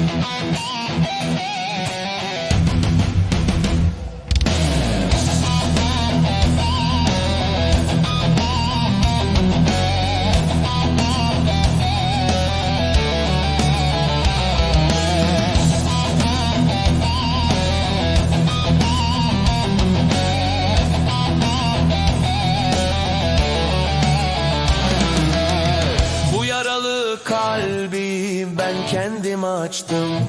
Yeah. Ben kendim açtım.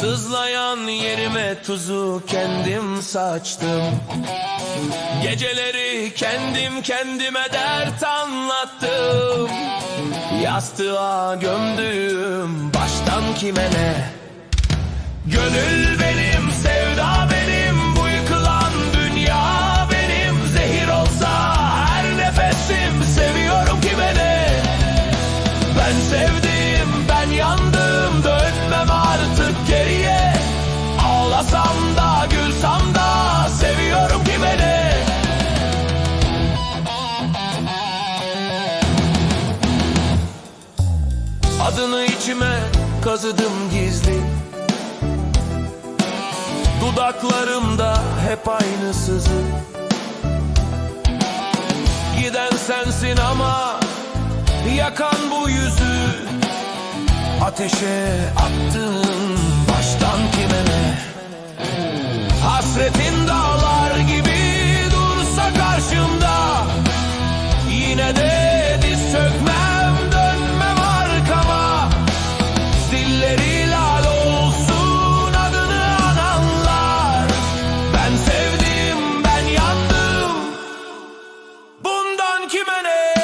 Sızlayan yerime tuzu kendim saçtım. Geceleri kendim kendime dert anlattım. Yastığa gömdüğüm baştan kime ne Gönül benim, sevda benim, Adını içime kazıdım gizli. Dudaklarımda hep aynı sızı Giden sensin ama yakan bu yüzü. Ateşe attın baştan kime ne Hasretin sevdim